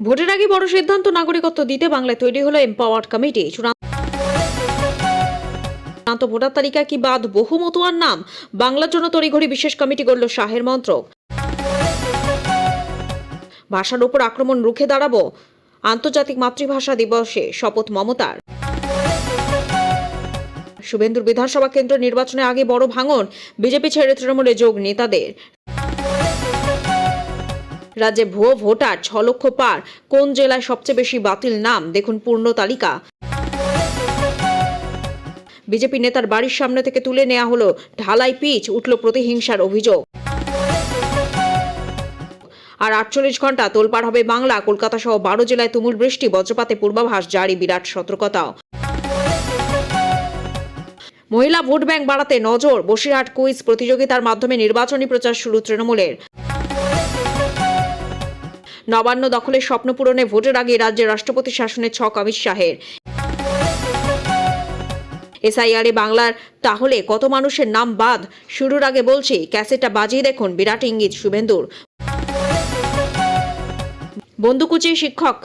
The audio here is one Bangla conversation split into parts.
ভোটের আগে বড় সিদ্ধান্ত নাগরিকত্ব দিতে বাংলায় তৈরি হলো এম্পাওয়ার্ড কমিটি চূড়ান্ত ভোটার তালিকা কি বাদ বহু মতুয়ার নাম? বাংলার জন্য তড়িঘড়ি বিশেষ কমিটি গড়ল শাহের মন্ত্রক। ভাষার উপর আক্রমণ রুখে দাঁড়াবো। আন্তর্জাতিক মাতৃভাষা দিবসে শপথ মমতার। শুভেন্দুর বিধানসভা কেন্দ্র নির্বাচনে আগে বড় ভাঙন। বিজেপি ছেড়ে তৃণমূলে যোগ নেতাদের। রাজ্যে ভুয়ো ভোটার ছ লক্ষ পার। কোন জেলায় সবচেয়ে বেশি বাতিল নাম? দেখুন পূর্ণ তালিকা। বিজেপি নেতার বাড়ির সামনে থেকে তুলে নেওয়া হলো ঢালাই পিচ, উঠল প্রতিহিংসার অভিযোগ। আর আটচল্লিশ ঘণ্টা তোলপাড় হবে বাংলা, কলকাতা সহ বারো জেলায় তুমুল বৃষ্টি, বজ্রপাতে পূর্বাভাস, জারি বিরাট সতর্কতা। মহিলা ভোট ব্যাংক বাড়াতে নজর, বসিরহাট কুইজ প্রতিযোগিতার মাধ্যমে নির্বাচনী প্রচার শুরু তৃণমূলের। নবান্ন দখলের স্বপ্ন পূরণে ভোটের আগে রাজ্যের রাষ্ট্রপতি শাসনের ছক অমিত শাহের। এসআইআরে বাংলার তাহলে কত মানুষের নাম বাদ? শুরুর আগে বলছি, ক্যাসেটটা বাজিয়ে দেখুন, বিরাট ইঙ্গিত, শুভেন্দুর। বন্দুকুচি শিক্ষক,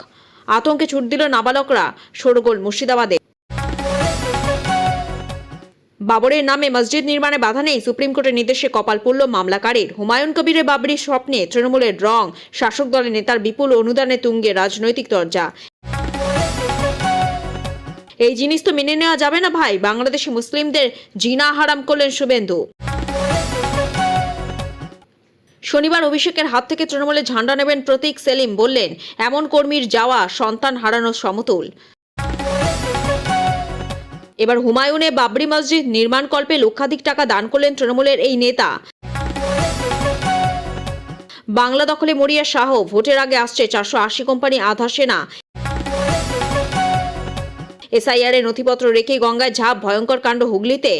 আতঙ্কে ছুট দিল নাবালকরা, শোরগোল মুর্শিদাবাদে। বাবরের নামে মসজিদ নির্মাণে বাধা নেই। সুপ্রিম কোর্টের নির্দেশে কপাল পড়ল মামলাকারীর। হুমায়ুন কবিরের বাবরির স্বপ্নে তৃণমূলের রং, শাসক দলের নেতার বিপুল অনুদানে তুঙ্গে রাজনৈতিক দরজা। এই জিনিস তো মেনে নেওয়া যাবে না ভাই, বাংলাদেশি মুসলিমদের জিনা হারাম করলেন শুভেন্দু। শনিবার অভিষেকের হাত থেকে তৃণমূলের ঝান্ডা নেবেন প্রতীক সেলিম বললেন, এমন কর্মীর যাওয়া সন্তান হারানোর সমতুল। এবার হুমায়ুনে বাবরি মসজিদ নির্মাণ কল্পে লক্ষাধিক টাকা দান করলেন তৃণমূলের এই নেতা। বাংলা দখলে মরিয়া শাহ, ভোটের আগে আসছে চারশো আশি কোম্পানি আধা সেনা। এসআইআর এর নথিপত্র রেখে গঙ্গায় ঝাঁপ, ভয়ঙ্কর কাণ্ড হুগলিতে।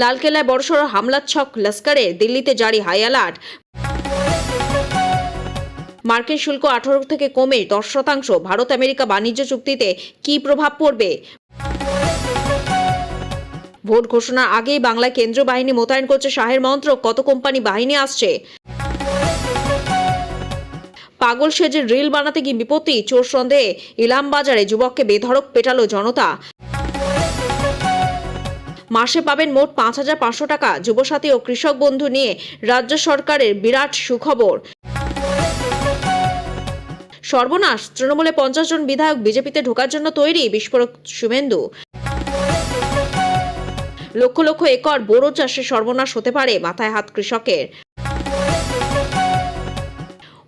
লালকেল্লায় বড়সড় হামলার ছক লস্করের দিল্লিতে জারি হাই অ্যালার্ট। মার্কিন শুল্ক আঠারো থেকে কমে দশ শতাংশ। ভারত আমেরিকা বাণিজ্য চুক্তিতে কি প্রভাব পড়বে? ভোট ঘোষণার আগেই বাংলায় কেন্দ্রীয় বাহিনী মোতায়েন করছে শাহের মন্ত্রক। কত কোম্পানি বাহিনী আসছে? পাগল সেজে রিল বানাতে গিয়ে বিপত্তি? চোর সন্দেহে ইলাম বাজারে যুবককে বেধড়ক পেটালো জনতা। মাসে পাবেন মোট পাঁচ হাজার পাঁচশো টাকা। যুবসাথী ও কৃষক বন্ধু নিয়ে রাজ্য সরকারের বিরাট সুখবর। সর্বনাশ। তৃণমূলে পঞ্চাশ জন বিধায়ক বিজেপিতে ঢোকার জন্য তৈরি, বিস্ফোরক শুভেন্দু লক্ষ লক্ষ একর বোরো চাষে সর্বনাশ হতে পারে মাথায় হাত কৃষকের।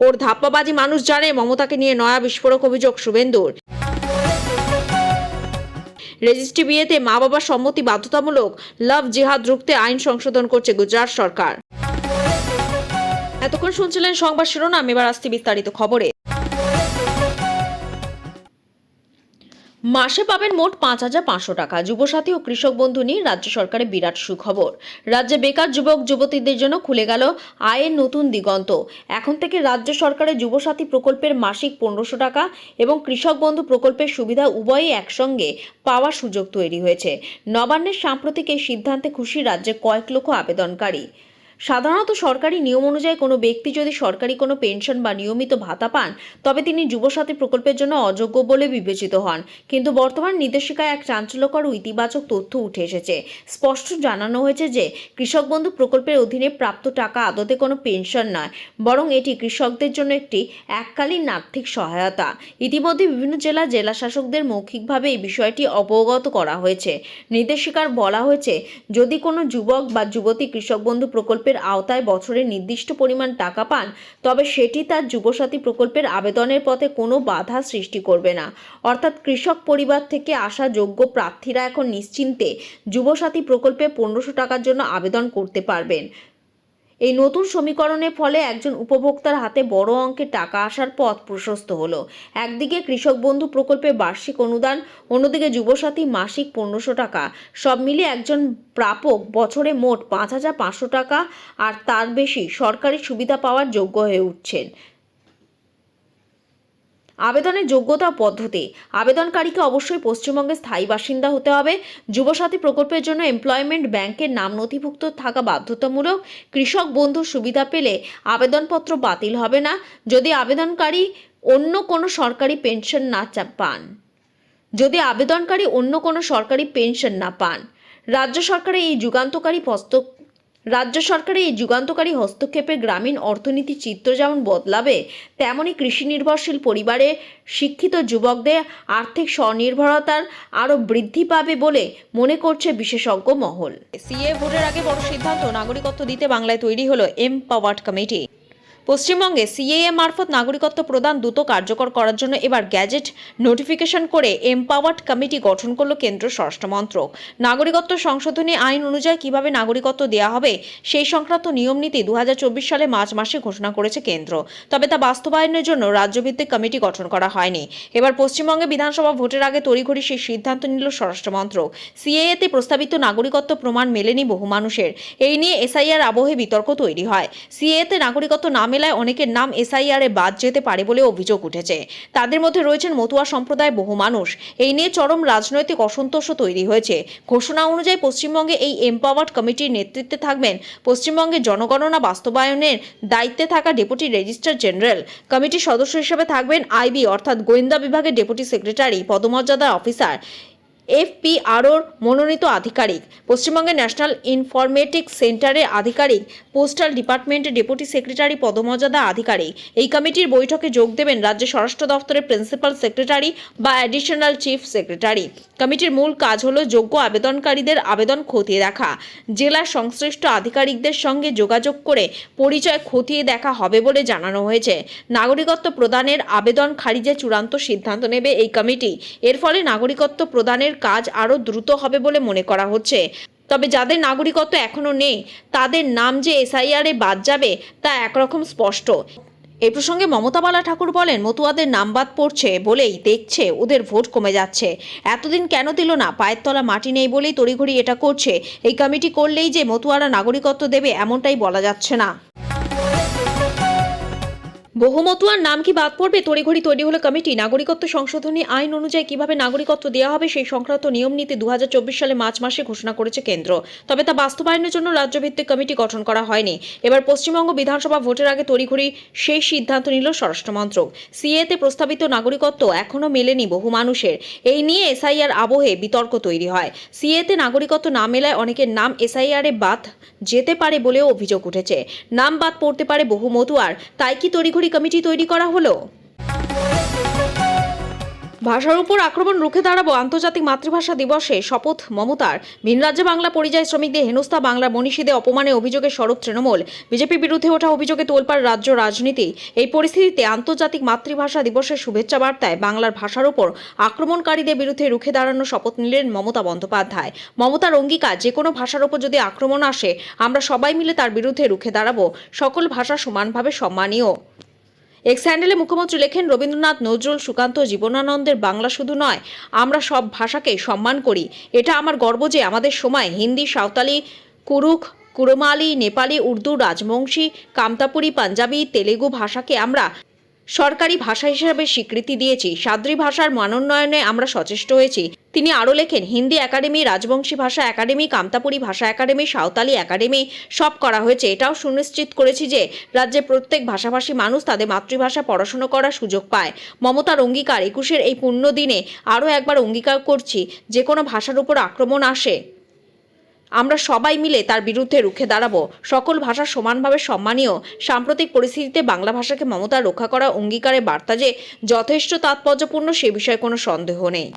ওর ধাপ্পাবাজি মানুষ জানে, মমতাকে নিয়ে নয়া বিস্ফোরক অভিযোগ শুভেন্দুর রেজিস্ট্রি বিয়েতে মা বাবার সম্মতি বাধ্যতামূলক, লাভ জিহাদ রুখতে আইন সংশোধন করছে গুজরাট সরকার। এতক্ষণ শুনছিলেন সংবাদ শিরোনাম, এবার আসছি বিস্তারিত খবরে। মাসে পাবেন মোট পাঁচ হাজার পাঁচশো টাকা। যুবসাথী ও কৃষক বন্ধু নিয়ে রাজ্য সরকারের বিরাট সুখবর। রাজ্যে বেকার যুবক, যুবতীদের জন্য খুলে গেল আয়ের নতুন দিগন্ত। এখন থেকে রাজ্য সরকারের যুবসাথী প্রকল্পের মাসিক পনেরোশো টাকা এবং কৃষক বন্ধু প্রকল্পের সুবিধা উভয়ই একসঙ্গে পাওয়ার সুযোগ তৈরি হয়েছে। নবান্নের সাম্প্রতিক এই সিদ্ধান্তে খুশি রাজ্যে কয়েক লক্ষ আবেদনকারী। সাধারণত সরকারি নিয়ম অনুযায়ী কোনো ব্যক্তি যদি সরকারি কোনো পেনশন বা নিয়মিত ভাতা পান, তবে তিনি যুবসাথী প্রকল্পের জন্য অযোগ্য বলে বিবেচিত হন। কিন্তু বর্তমান নির্দেশিকায় এক চাঞ্চল্যকর ইতিবাচক তথ্য উঠে এসেছে। স্পষ্ট জানানো হয়েছে যে, কৃষক বন্ধু প্রকল্পের অধীনে প্রাপ্ত টাকা আদতে কোনো পেনশন নয়, বরং এটি কৃষকদের জন্য একটি এককালীন আর্থিক সহায়তা। ইতিমধ্যে বিভিন্ন জেলা জেলা শাসকদের মৌখিকভাবে এই বিষয়টি অবগত করা হয়েছে। নির্দেশিকার বলা হয়েছে, যদি কোনো যুবক বা যুবতী কৃষক বন্ধু প্রকল্পের আওতায় বছরে নির্দিষ্ট পরিমাণ টাকা পান, তবে সেটি তার যুবসাথী প্রকল্পের আবেদনের পথে কোনো বাধা সৃষ্টি করবে না। অর্থাৎ কৃষক পরিবার থেকে আসা যোগ্য প্রার্থীরা এখন নিশ্চিন্তে যুবসাথী প্রকল্পে পনেরোশো টাকার জন্য আবেদন করতে পারবেন। এই নতুন সমীকরণের ফলে একজন উপভোক্তার হাতে বড় অঙ্কের টাকা আসার পথ প্রশস্ত হলো। একদিকে কৃষক বন্ধু প্রকল্পে বার্ষিক অনুদান, অন্যদিকে যুবসাথী মাসিক পনেরোশো টাকা। সব মিলিয়ে একজন প্রাপক বছরে মোট পাঁচ হাজার পাঁচশো টাকা, আর তার বেশি সরকারি সুবিধা পাওয়ার যোগ্য হয়ে উঠছেন। আবেদনের যোগ্যতা পদ্ধতি। আবেদনকারীকে অবশ্যই পশ্চিমবঙ্গের স্থায়ী বাসিন্দা হতে হবে। যুবসাথী প্রকল্পের জন্য এমপ্লয়মেন্ট ব্যাংকের নাম নথিভুক্ত থাকা বাধ্যতামূলক। কৃষক বন্ধুর সুবিধা পেলে আবেদনপত্র বাতিল হবে না। যদি আবেদনকারী অন্য কোনো সরকারি পেনশন না পান। যদি আবেদনকারী অন্য কোনো সরকারি পেনশন না পান। রাজ্য সরকারের এই যুগান্তকারী রাজ্য সরকারের এই যুগান্তকারী হস্তক্ষেপে গ্রামীণ অর্থনীতি চিত্র যেমন বদলাবে তেমনই কৃষি নির্ভরশীল পরিবারে শিক্ষিত যুবকদের আর্থিক স্বনির্ভরতার আরও বৃদ্ধি পাবে বলে মনে করছে বিশেষজ্ঞ মহল। সিএ ভোটের আগে বড় সিদ্ধান্ত, নাগরিকত্ব দিতে বাংলায় তৈরি হলো এমপাওয়ার্ড কমিটি। পশ্চিমবঙ্গে সিএএ মারফত নাগরিকত্ব প্রদান দ্রুত কার্যকর করার জন্য এবার গ্যাজেট নোটিফিকেশন করে এমপাওয়ার্ড কমিটি গঠন করল কেন্দ্র স্বরাষ্ট্র মন্ত্রক। নাগরিকত্ব সংশোধনী আইন অনুযায়ী কীভাবে নাগরিকত্ব দেওয়া হবে সেই সংক্রান্ত নিয়ম নীতি দুহাজার চব্বিশ সালে মার্চ মাসে ঘোষণা করেছে কেন্দ্র। তবে তা বাস্তবায়নের জন্য রাজ্যভিত্তিক কমিটি গঠন করা হয়নি। এবার পশ্চিমবঙ্গে বিধানসভা ভোটের আগে তড়িঘড়ি সেই সিদ্ধান্ত নিল স্বরাষ্ট্র মন্ত্রক। সিএএতে প্রস্তাবিত নাগরিকত্ব প্রমাণ মেলেনি বহু মানুষের। এই নিয়ে এসআইআর আবহে বিতর্ক তৈরি হয়। সিএতে নাগরিকত্ব না মেলায় অনেকের নাম এসআইআর বাদ যেতে পারে বলে অভিযোগ উঠেছে। তাদের মধ্যে রয়েছেন মতুয়া সম্প্রদায়ের বহু মানুষ। এই নিয়ে চরম রাজনৈতিক অসন্তোষও তৈরি হয়েছে। ঘোষণা অনুযায়ী পশ্চিমবঙ্গে এই এমপাওয়ার্ড কমিটির নেতৃত্বে থাকবেন পশ্চিমবঙ্গের জনগণনা বাস্তবায়নের দায়িত্বে থাকা ডেপুটি রেজিস্ট্রার জেনারেল কমিটির সদস্য হিসেবে থাকবেন আইবি অর্থাৎ গোয়েন্দা বিভাগের ডেপুটি সেক্রেটারি পদমর্যাদার অফিসার এফপিআরওর মনোনীত আধিকারিক। পশ্চিমবঙ্গের ন্যাশনাল ইনফরমেটিক সেন্টারের আধিকারিক, পোস্টাল ডিপার্টমেন্টের ডেপুটি সেক্রেটারি পদমর্যাদা আধিকারিক। এই কমিটির বৈঠকে যোগ দেবেন রাজ্য স্বরাষ্ট্র দপ্তরের প্রিন্সিপাল সেক্রেটারি বা অ্যাডিশনাল চিফ সেক্রেটারি। কমিটির মূল কাজ হল যোগ্য আবেদনকারীদের আবেদন খতিয়ে দেখা। জেলার সংশ্লিষ্ট আধিকারিকদের সঙ্গে যোগাযোগ করে পরিচয় খতিয়ে দেখা হবে বলে জানানো হয়েছে। নাগরিকত্ব প্রদানের আবেদন খারিজে চূড়ান্ত সিদ্ধান্ত নেবে এই কমিটি, এর ফলে নাগরিকত্ব প্রদানের কাজ আরও দ্রুত হবে বলে মনে করা হচ্ছে। তবে যাদের নাগরিকত্ব এখনও নেই, তাদের নাম যে এসআইআর এ বাদ যাবে তা একরকম স্পষ্ট। এই প্রসঙ্গে মমতা বালা ঠাকুর বলেন, মতুয়াদের নাম বাদ পড়ছে বলেই দেখছে, ওদের ভোট কমে যাচ্ছে। এতদিন কেন দিল না? পায়ের তলা মাটি নেই বলেই তড়িঘড়ি এটা করছে। এই কমিটি করলেই যে মতুয়ারা নাগরিকত্ব দেবে এমনটাই বলা যাচ্ছে না। বহুমতুয়ার নাম কি বাদ পড়বে? তড়িঘড়ি তৈরি হলো কমিটি। নাগরিকত্ব সংশোধনী আইন অনুযায়ী কীভাবে নাগরিকত্ব দেওয়া হবে সেই সংক্রান্ত নিয়ম নীতি দু হাজার চব্বিশ সালে মার্চ মাসে ঘোষণা করেছে কেন্দ্র। তবে তা বাস্তবায়নের জন্য রাজ্যভিত্তিক কমিটি গঠন করা হয়নি। এবার পশ্চিমবঙ্গ বিধানসভা ভোটের আগে তড়িঘড়ি সেই সিদ্ধান্ত নিল স্বরাষ্ট্রমন্ত্রক সিএতে প্রস্তাবিত নাগরিকত্ব এখনও মেলেনি বহু মানুষের। এই নিয়ে এসআইআর আবহে বিতর্ক তৈরি হয়। সিএতে নাগরিকত্ব না মেলায় অনেকের নাম এসআইআরে বাদ যেতে পারে বলেও অভিযোগ উঠেছে। নাম বাদ পড়তে পারে বহু মতুয়ার তাই কি তড়িঘড়ি কমিটি তৈরি করা হলো। ভাষার উপর আক্রমণ রুখে দাঁড়াবো আন্তর্জাতিক মাতৃভাষা দিবসে শপথ মমতার। ভিন রাজ্যে বাংলা পরিযায়ী শ্রমিকদের হেনস্থা, বাংলা মনীষীদের অপমানে অভিযোগে সরব তৃণমূল। বিজেপির বিরুদ্ধে ওঠা অভিযোগে তোলপাড় রাজ্য রাজনীতি। এই পরিস্থিতিতে আন্তর্জাতিক মাতৃভাষা দিবসের শুভেচ্ছা বার্তায় বাংলার ভাষার উপর আক্রমণকারীদের বিরুদ্ধে রুখে দাঁড়ানোর শপথ নিলেন মমতা বন্দ্যোপাধ্যায়। মমতার অঙ্গীকার যে কোনো ভাষার উপর যদি আক্রমণ আসে, আমরা সবাই মিলে তার বিরুদ্ধে রুখে দাঁড়াবো। সকল ভাষা সমানভাবে সম্মানীয়। এক্স স্যান্ডেলে মুখ্যমন্ত্রী লেখেন, রবীন্দ্রনাথ, নজরুল, সুকান্ত, জীবনানন্দের বাংলা শুধু নয়, আমরা সব ভাষাকে সম্মান করি। এটা আমার গর্ব যে আমাদের সময় হিন্দি, সাঁওতালি কুরুক কুরমালি নেপালি, উর্দু, রাজবংশী, কামতাপুরি, পাঞ্জাবি, তেলেগু ভাষাকে আমরা সরকারি ভাষা হিসেবে স্বীকৃতি দিয়েছি। সাদ্রি ভাষার মানোন্নয়নে আমরা সচেষ্ট হয়েছি। তিনি আরও লেখেন, হিন্দি একাডেমি, রাজবংশী ভাষা একাডেমি কামতাপুরি ভাষা একাডেমি, সাঁওতালি একাডেমি, সব করা হয়েছে। এটাও সুনিশ্চিত করেছি যে রাজ্যের প্রত্যেক ভাষাভাষী মানুষ তাদের মাতৃভাষা পড়াশুনো করার সুযোগ পায়। মমতার অঙ্গীকার একুশের এই পুণ্য দিনে আরও একবার অঙ্গীকার করছি, যে কোনো ভাষার উপর আক্রমণ আসে। আমরা সবাই মিলে তার বিরুদ্ধে রুখে দাঁড়াবো। সকল ভাষা সমানভাবে সম্মানীয়। সাম্প্রতিক পরিস্থিতিতে বাংলা ভাষাকে মমতা রক্ষা করা অঙ্গীকারের বার্তা যে যথেষ্ট তাৎপর্যপূর্ণ সে বিষয়ে কোনো সন্দেহ নেই।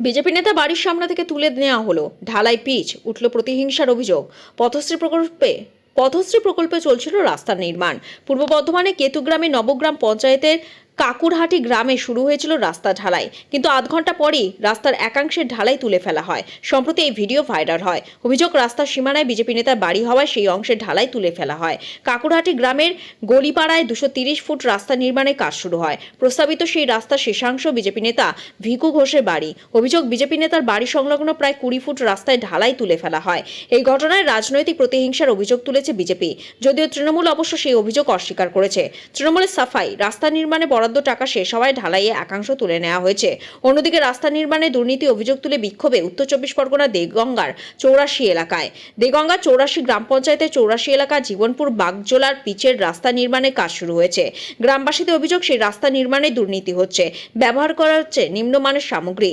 বিজেপি নেতা বাড়ির সামনে থেকে তুলে নেওয়া হলো। ঢালাই পিচ, উঠল প্রতিহিংসার অভিযোগ। পথশ্রী প্রকল্পে পথশ্রী প্রকল্পে চলছিল রাস্তার নির্মাণ। পূর্ব বর্ধমানে কেতুগ্রামে নবগ্রাম পঞ্চায়েতের কাকুরহাটি গ্রামে শুরু হয়েছিল রাস্তা ঢালাই। কিন্তু আধ ঘণ্টা পরেই রাস্তার একাংশের ঢালাই তুলে ফেলা হয়। সম্প্রতি এই ভিডিও ভাইরাল হয়। অভিযোগ, রাস্তার সীমানায় বিজেপি নেতার বাড়ি হওয়ায় সেই অংশের ঢালাই তুলে ফেলা হয়। কাকুরহাটি গ্রামের গলিপাড়ায় দুশো ফুট রাস্তা নির্মাণের কাজ শুরু হয়। প্রস্তাবিত সেই রাস্তার শেষাংশ বিজেপি নেতা ভিকু ঘোষের বাড়ি। অভিযোগ, বিজেপি নেতার বাড়ি সংলগ্ন প্রায় কুড়ি ফুট রাস্তায় ঢালাই তুলে ফেলা হয়। এই ঘটনায় রাজনৈতিক প্রতিহিংসার অভিযোগ তুলেছে বিজেপি। যদিও তৃণমূল অবশ্য সেই অভিযোগ অস্বীকার করেছে। তৃণমূলের সাফাই, রাস্তা নির্মাণে বরাদ্দ টাকা শেষ হওয়ায় ঢালাইয়ে একাংশ তুলে নেওয়া হয়েছে। অন্যদিকে রাস্তা নির্মাণে দুর্নীতি অভিযোগ তুলে বিক্ষোভে উত্তর চব্বিশ পরগনা দেগঙ্গার চৌরাশি এলাকায়। দেগঙ্গা চৌরাশি গ্রাম পঞ্চায়েতের চৌরাশি এলাকা জীবনপুর বাগজোলার পিচের রাস্তা নির্মাণে কাজ শুরু হয়েছে। গ্রামবাসীদের অভিযোগ, সেই রাস্তা নির্মাণে দুর্নীতি হচ্ছে। ব্যবহার করা হচ্ছে নিম্নমানের সামগ্রী।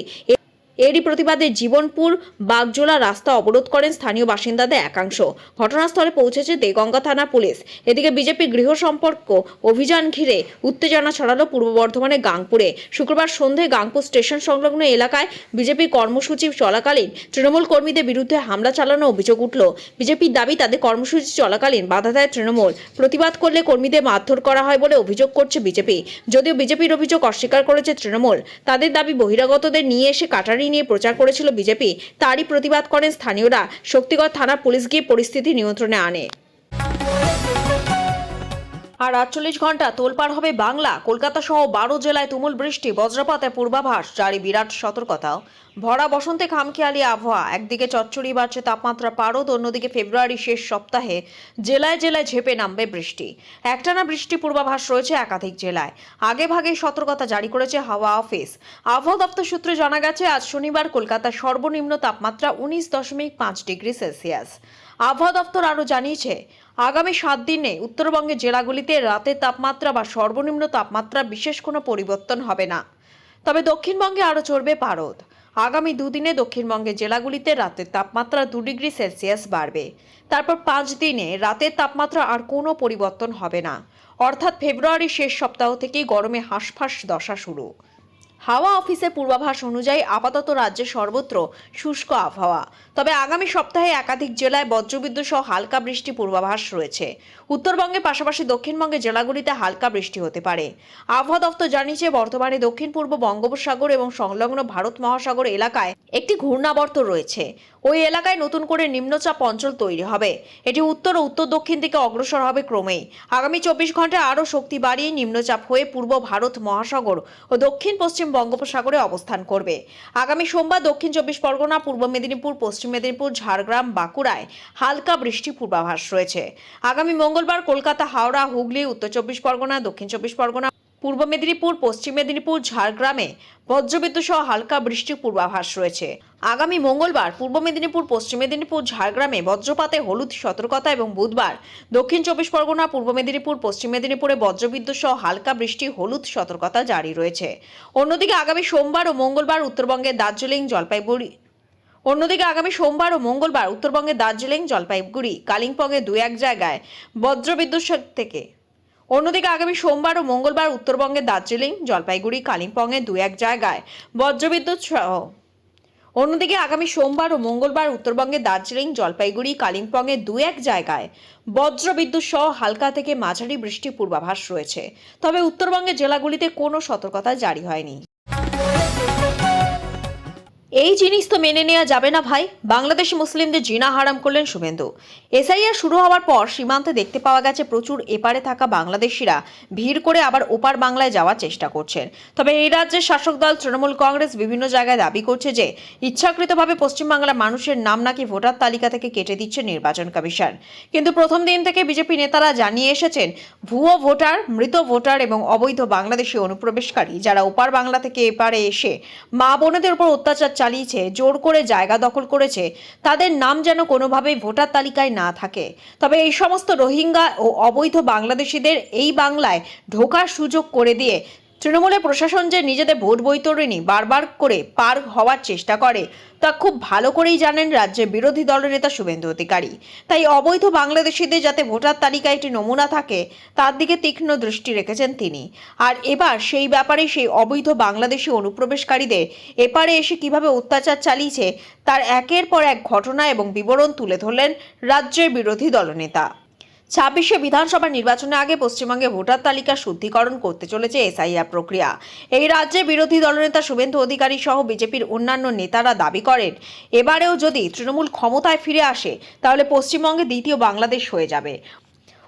এরই প্রতিবাদে জীবনপুর বাগজোলা রাস্তা অবরোধ করেন স্থানীয় বাসিন্দাদের একাংশ। ঘটনাস্থলে পৌঁছেছে দেগঙ্গা থানা পুলিশ। এদিকে বিজেপি গৃহ সম্পর্ক অভিযান ঘিরে উত্তেজনা ছড়ালো পূর্ব বর্ধমানের গাংপুরে। শুক্রবার সন্ধে গাংপুর স্টেশন সংলগ্ন এলাকায় বিজেপি কর্মসূচি চলাকালীন তৃণমূল কর্মীদের বিরুদ্ধে হামলা চালানো অভিযোগ উঠল। বিজেপির দাবি, তাদের কর্মসূচি চলাকালীন বাধা দেয় তৃণমূল। প্রতিবাদ করলে কর্মীদের মারধর করা হয় বলে অভিযোগ করছে বিজেপি। যদিও বিজেপির অভিযোগ অস্বীকার করেছে তৃণমূল, তাদের দাবি বহিরাগতদের নিয়ে এসে কাটারি নিয়ে প্রচার করেছিল বিজেপি। তারই প্রতিবাদ করেন স্থানীয়রা। শক্তিগড় থানা পুলিশ গিয়ে পরিস্থিতি নিয়ন্ত্রণে আনে। আর আটচল্লিশ ঘণ্টা তোলপাড় হবে বাংলা। কলকাতা সহ বারো জেলায় তুমুল বৃষ্টি, বজ্রপাতে পূর্বাভাস জারি বিরাট সতর্কতা ভরা বসন্তে খামখেয়ালি আবহাওয়া, একদিকে চচ্চড়ি বাড়ছে তাপমাত্রা পারদ, অন্যদিকে ফেব্রুয়ারি শেষ সপ্তাহে জেলায় জেলায় ঝেপে নামবে বৃষ্টি। একটানা বৃষ্টি পূর্বাভাস রয়েছে একাধিক জেলায়। আগে ভাগেই সতর্কতা জারি করেছে হাওয়া অফিস। আবহাওয়া দপ্তর সূত্রে জানা গেছে, আজ শনিবার কলকাতার সর্বনিম্ন তাপমাত্রা উনিশ দশমিক পাঁচ ডিগ্রি সেলসিয়াস। আবহাওয়া দপ্তর আরও জানিয়েছে, আগামী সাত দিনে উত্তরবঙ্গের জেলাগুলিতে রাতের তাপমাত্রা বা সর্বনিম্ন তাপমাত্রা বিশেষ কোনো পরিবর্তন হবে না। তবে দক্ষিণবঙ্গে আরও চড়বে পারদ। আগামী দুদিনে দক্ষিণবঙ্গের জেলাগুলিতে রাতের তাপমাত্রা দু ডিগ্রি সেলসিয়াস বাড়বে। তারপর পাঁচ দিনে রাতের তাপমাত্রা আর কোনো পরিবর্তন হবে না। অর্থাৎ ফেব্রুয়ারির শেষ সপ্তাহ থেকেই গরমে হাঁসফাঁস দশা শুরু। হাওয়া অফিসের পূর্বাভাস অনুযায়ী আপাতত রাজ্যে সর্বত্র শুষ্ক আবহাওয়া। তবে আগামী সপ্তাহে একাধিক জেলায় বজ্রবিদ্যুৎ সহ হালকা বৃষ্টি পূর্বাভাস রয়েছে। উত্তরবঙ্গের পাশাপাশি দক্ষিণবঙ্গে জেলাগুলিতে হালকা বৃষ্টি হতে পারে। আবহাওয়া দপ্তর জানিয়েছে বর্তমানে দক্ষিণ পূর্ব বঙ্গোপসাগর এবং সংলগ্ন ভারত মহাসাগর এলাকায় একটি ঘূর্ণাবর্ত রয়েছে। ওই এলাকায় নতুন করে নিম্নচাপ অঞ্চল তৈরি হবে। এটি উত্তর ও উত্তর দক্ষিণ দিকে অগ্রসর হবে ক্রমেই। আগামী চব্বিশ ঘন্টায় আরও শক্তি বাড়িয়ে নিম্নচাপ হয়ে পূর্ব ভারত, মহাসাগর ও দক্ষিণ পশ্চিম বঙ্গোপসাগরে অবস্থান করবে। আগামী সোমবার দক্ষিণ চব্বিশ পরগনা, পূর্ব মেদিনীপুর, পশ্চিম মেদিনীপুর, ঝাড়গ্রাম, বাঁকুড়ায় হালকা বৃষ্টি পূর্বাভাস রয়েছে। আগামী মঙ্গলবার কলকাতা, হাওড়া, হুগলি, উত্তর চব্বিশ পরগনা, দক্ষিণ চব্বিশ পরগনা পূর্ব মেদিনীপুর, পশ্চিম মেদিনীপুর, ঝাড়গ্রামে বজ্রবিদ্যুৎ সহ হালকা বৃষ্টির পূর্বাভাস রয়েছে। আগামী মঙ্গলবার পূর্ব মেদিনীপুর, পশ্চিম মেদিনীপুর, ঝাড়গ্রামে বজ্রপাতে হলুদ সতর্কতা এবং বুধবার দক্ষিণ চব্বিশ পরগনা, পূর্ব মেদিনীপুর, পশ্চিম মেদিনীপুরে বজ্রবিদ্যুৎ সহ হালকা বৃষ্টি, হলুদ সতর্কতা জারি রয়েছে। অন্যদিকে আগামী সোমবার ও মঙ্গলবার উত্তরবঙ্গের দার্জিলিং, জলপাইগুড়ি অন্যদিকে আগামী সোমবার ও মঙ্গলবার উত্তরবঙ্গের দার্জিলিং, জলপাইগুড়ি, কালিম্পংয়ে দু এক জায়গায় বজ্রবিদ্যুৎ থেকে অন্যদিকে আগামী সোমবার ও মঙ্গলবার উত্তরবঙ্গের দার্জিলিং, জলপাইগুড়ি, কালিম্পংয়ে দু এক জায়গায় বজ্রবিদ্যুৎ সহ। অন্যদিকে আগামী সোমবার ও মঙ্গলবার উত্তরবঙ্গের দার্জিলিং, জলপাইগুড়ি, কালিম্পংয়ে দু এক জায়গায় বজ্রবিদ্যুৎ সহ হালকা থেকে মাঝারি বৃষ্টির পূর্বাভাস রয়েছে। তবে উত্তরবঙ্গের জেলাগুলিতে কোনো সতর্কতা জারি হয়নি। এই জিনিস তো মেনে নেওয়া যাবে না ভাই। বাংলাদেশি মুসলিমদের জিনা হারাম করলেন শুভেন্দু। এসআইআর শুরু হওয়ার পর সীমান্তে দেখতে পাওয়া গেছে প্রচুর এপারে থাকা বাংলাদেশিরা ভিড় করে আবার ওপার বাংলায় যাওয়ার চেষ্টা করছেন। তবে এই রাজ্যের শাসক দল তৃণমূল কংগ্রেস বিভিন্ন জায়গায় দাবি করছে যে, ইচ্ছাকৃতভাবে পশ্চিমবাংলার মানুষের নাম নাকি ভোটার তালিকা থেকে কেটে দিচ্ছে নির্বাচন কমিশন। কিন্তু প্রথম দিন থেকে বিজেপি নেতারা জানিয়ে এসেছেন, ভুয়ো ভোটার, মৃত ভোটার এবং অবৈধ বাংলাদেশি অনুপ্রবেশকারী যারা ওপার বাংলা থেকে এপারে এসে মা বোনেদের উপর অত্যাচার চালিয়েছে, জোর করে জায়গা দখল করেছে, তাদের নাম যেন কোনোভাবেই ভোটার তালিকায় না থাকে। তবে এই সমস্ত রোহিঙ্গা ও অবৈধ বাংলাদেশিদের এই বাংলায় ঢোকার সুযোগ করে দিয়ে তৃণমূলের প্রশাসন যে নিজেদের ভোট বৈতরণী বারবার করে পার হওয়ার চেষ্টা করে, তা খুব ভালো করেই জানেন রাজ্যের বিরোধী দলনেতা শুভেন্দু অধিকারী। তাই অবৈধ বাংলাদেশিদের যাতে ভোটার তালিকায় একটি নমুনা থাকে, তার দিকে তীক্ষ্ণ দৃষ্টি রেখেছেন তিনি। আর এবার সেই ব্যাপারে সেই অবৈধ বাংলাদেশি অনুপ্রবেশকারীদের এপারে এসে কীভাবে অত্যাচার চালিয়েছে, তার একের পর এক ঘটনা এবং বিবরণ তুলে ধরলেন রাজ্যের বিরোধী দলনেতা। ছাব্বিশে বিধানসভা নির্বাচনের আগে পশ্চিমবঙ্গে ভোটার তালিকা শুদ্ধিকরণ করতে চলেছে এসআইআর প্রক্রিয়া। এই রাজ্যে বিরোধী দলনেতা শুভেন্দু অধিকারী সহ বিজেপির অন্যান্য নেতারা দাবি করেন, এবারেও যদি তৃণমূল ক্ষমতায় ফিরে আসে, তাহলে পশ্চিমবঙ্গে দ্বিতীয় বাংলাদেশ হয়ে যাবে।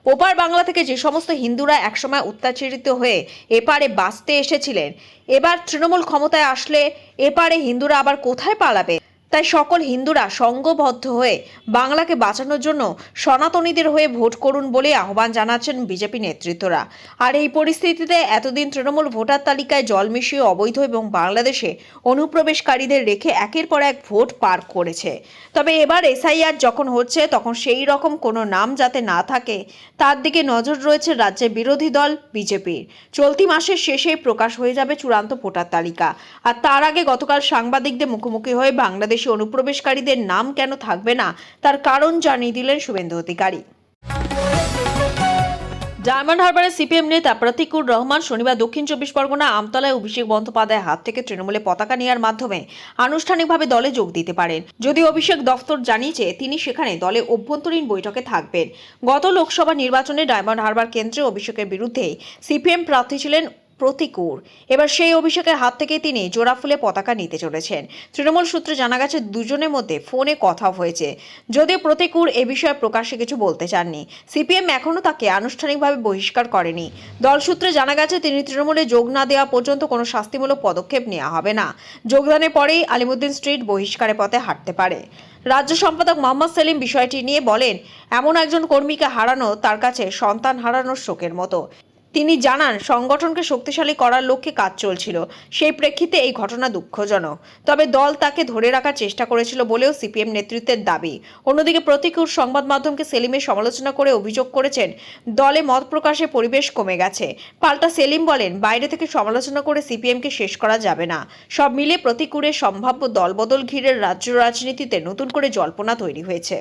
ওপার বাংলা থেকে যে সমস্ত হিন্দুরা একসময় অত্যাচারিত হয়ে এপারে বাঁচতে এসেছিলেন, এবার তৃণমূল ক্ষমতায় আসলে এপারে হিন্দুরা আবার কোথায় পালাবে? তাই সকল হিন্দুরা সংঘবদ্ধ হয়ে বাংলাকে বাঁচানোর জন্য সনাতনীদের হয়ে ভোট করুন বলে আহ্বান জানাচ্ছেন বিজেপি নেতৃত্বরা। আর এই পরিস্থিতিতে এতদিন তৃণমূল ভোটার তালিকায় জল মিশিয়ে অবৈধ এবং বাংলাদেশে অনুপ্রবেশকারীদের রেখে একের পর এক ভোট পার করেছে। তবে এবার এসআইআর যখন হচ্ছে, তখন সেই রকম কোনো নাম যাতে না থাকে, তার দিকে নজর রয়েছে রাজ্যের বিরোধী দল বিজেপির। চলতি মাসের শেষেই প্রকাশ হয়ে যাবে চূড়ান্ত ভোটার তালিকা। আর তার আগে গতকাল সাংবাদিকদের মুখোমুখি হয়ে বাংলাদেশি অনুপ্রবেশকারীদের নাম কেন থাকবে না? তার কারণ জানিয়ে দিলেন শুভেন্দু অধিকারী। ডায়মন্ড হারবারের সিপিএম নেতা প্রতিকুর রহমান শনিবার দক্ষিণ চব্বিশ পরগনা আমতলায় অভিষেক বন্দ্যোপাধ্যায়ের হাত থেকে তৃণমূলে পতাকা নেওয়ার মাধ্যমে আনুষ্ঠানিকভাবে দলে যোগ দিতে পারেন। যদি অভিষেক দফতর জানিয়েছে, তিনি সেখানে দলে অভ্যন্তরীণ বৈঠকে থাকবেন। গত লোকসভা নির্বাচনে ডায়মন্ড হারবার কেন্দ্রে অভিষেকের বিরুদ্ধে সিপিএম প্রার্থী ছিলেন প্রতিকুর। এবার সেই অভিষেকের হাত থেকে তিনি জোড়া ফুলে পতাকা নিতে চলেছেন। তৃণমূল সূত্রে জানা গেছে, দুজনের মধ্যে ফোনে কথা হয়েছে। যদিও প্রতিকূর এ বিষয়ে প্রকাশ্যে কিছু বলতে চাননি। সিপিএম এখনও তাকে আনুষ্ঠানিকভাবে বহিষ্কার করেনি। দল সূত্রে জানা গেছে, তিনি তৃণমূলে যোগ না দেওয়া পর্যন্ত কোনো শাস্তিমূলক পদক্ষেপ নেওয়া হবে না। যোগদানের পরেই আলিমুদ্দিন স্ট্রিট বহিষ্কারের পথে হাঁটতে পারে। রাজ্য সম্পাদক মোহাম্মদ সেলিম বিষয়টি নিয়ে বলেন, এমন একজন কর্মীকে হারানো তার কাছে সন্তান হারানোর শোকের মতো। তিনি জানান, সংগঠনকে শক্তিশালী করার লক্ষ্যে কাজ চলছিল। সেই প্রেক্ষিতে এই ঘটনা দুঃখজনক। তবে দল তাকে ধরে রাখার চেষ্টা করেছিল বলেও সিপিএম নেতৃত্বের দাবি। অন্যদিকে প্রতিকূল সংবাদ মাধ্যমকে সেলিমের সমালোচনা করে অভিযোগ করেছেন, দলে মত প্রকাশে পরিবেশ কমে গেছে। পাল্টা সেলিম বলেন, বাইরে থেকে সমালোচনা করে সিপিএমকে শেষ করা যাবে না। সব মিলে প্রতিকূলের সম্ভাব্য দলবদল ঘিরে রাজ্য রাজনীতিতে নতুন করে জল্পনা তৈরি হয়েছে।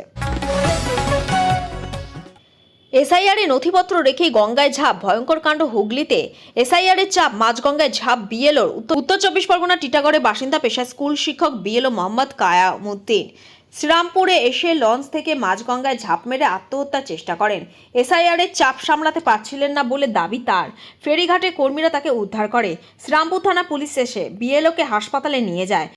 এসআইআর নথিপত্র রেখেই গঙ্গায় ঝাঁপ, ভয়ঙ্কর কাণ্ড হুগলিতে। এসআইআর এর চাপ, মাঝগঙ্গায় ঝাঁপ বিএলওর উত্তর চব্বিশ পরগনা টিটাগড়ের বাসিন্দা পেশা স্কুল শিক্ষক বিএলও মোহাম্মদ কায়ামুদ্দিন। শ্রীরামপুরে এসে লঞ্চ থেকে মাঝগঙ্গায় ঝাঁপ মেরে আত্মহত্যার চেষ্টা করেন। এসআইআর এর চাপ সামলাতে পারছিলেন না বলে দাবি তার। ফেরিঘাটে কর্মীরা তাকে উদ্ধার করে। শ্রীরামপুর থানা পুলিশ এসে বিএলওকে হাসপাতালে নিয়ে যায়।